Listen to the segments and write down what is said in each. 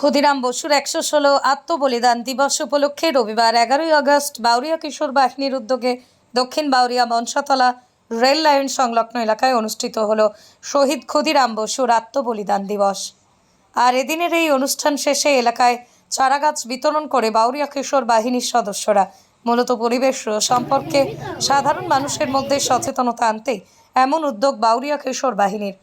ক্ষুদিরাম বসুর একশো ষোলো আত্মবলিদান দিবস উপলক্ষে রবিবার এগারোই আগস্ট বাউরিয়া কিশোর বাহিনীর উদ্যোগে দক্ষিণ বাউরিয়া মনসাতলা রেল লাইন সংলগ্ন এলাকায় অনুষ্ঠিত হল শহীদ ক্ষুদিরাম বসুর আত্মবলিদান দিবস। আর এদিনের এই অনুষ্ঠান শেষে এলাকায় চারাগাছ বিতরণ করে বাউরিয়া কিশোর বাহিনীর সদস্যরা। মূলত পরিবেশ সম্পর্কে সাধারণ মানুষের মধ্যে সচেতনতা আনতে এমন উদ্যোগ বাউরিয়া কিশোর বাহিনীর।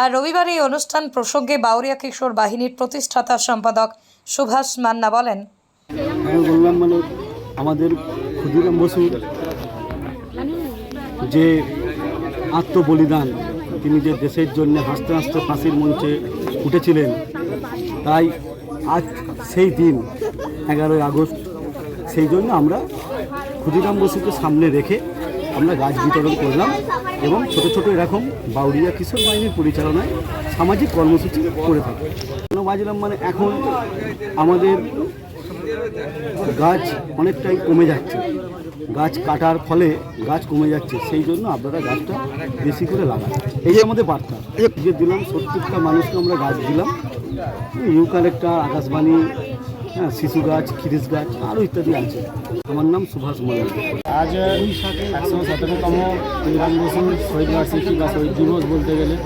আর রবিবার এই অনুষ্ঠান প্রসঙ্গে বাউরিয়া কিশোর বাহিনীর প্রতিষ্ঠাতা সম্পাদক সুভাষ মান্না বলেন বললাম মানে আমাদের ক্ষুদিরাম বসুর যে আত্মবলিদান, তিনি যে দেশের জন্য হাসতে হাসতে ফাঁসির মঞ্চে উঠেছিলেন, তাই আজ সেই দিন, এগারোই আগস্ট, সেই জন্য আমরা ক্ষুদিরাম বসুকে সামনে রেখে আমরা গাছ বিতরণ করলাম এবং ছোট ছোট এরকম বাউরিয়া কিশোর বাহিনীর পরিচালনায় সামাজিক কর্মসূচি করে থাকি। কেন বাজলাম মানে এখন আমাদের গাছ অনেকটাই কমে যাচ্ছে। গাছ কাটার ফলে গাছ কমে যাচ্ছে, সেই জন্য আপনারা গাছটা বেশি করে লাগান। এই আমাদের বার্তা যে দিলাম সত্তরটা মানুষকে আমরা গাছ দিলাম। ইউকালেক্টার আকাশবাণী হ্যাঁ শিশু গাছ খিরিস গাছ আরও ইত্যাদি আছে। আমার নাম সুভাষ মন্ডল আজ একশো সতেরোতম ক্ষুদিরাম বসুর শহীদ বার্ষিকী বা শহীদ দিবস বলতে গেলে।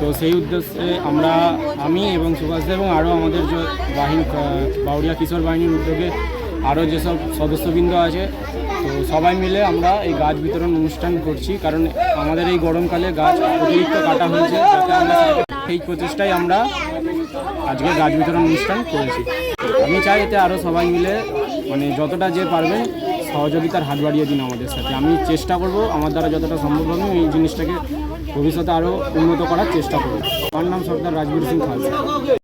তো সেই উদ্দেশ্যে আমরা, আমি এবং সুভাষ এবং আরও আমাদের যে বাহিনী বাউরিয়া কিশোর বাহিনীর উদ্যোগে আরও যেসব সদস্যবৃন্দ আছে, তো সবাই মিলে আমরা এই গাছ বিতরণ অনুষ্ঠান করছি। কারণ আমাদের এই গরমকালে গাছ অতিরিক্ত কাটা হয়েছে আমরা সেই প্রচেষ্টায় আমরা আজকে গাছ বিতরণ অনুষ্ঠান করেছি। আমি চাই এতে আরও সবাই মিলে মানে যতটা যে পারবেন সহযোগিতার হাত বাড়িয়ে দিন আমাদের সাথে। আমি চেষ্টা করব, আমার দ্বারা যতটা সম্ভব হবে এই জিনিসটাকে ভবিষ্যতে আরও উন্নত করার চেষ্টা করব। আমার নাম সর্দার রাজবীর সিং খালসা।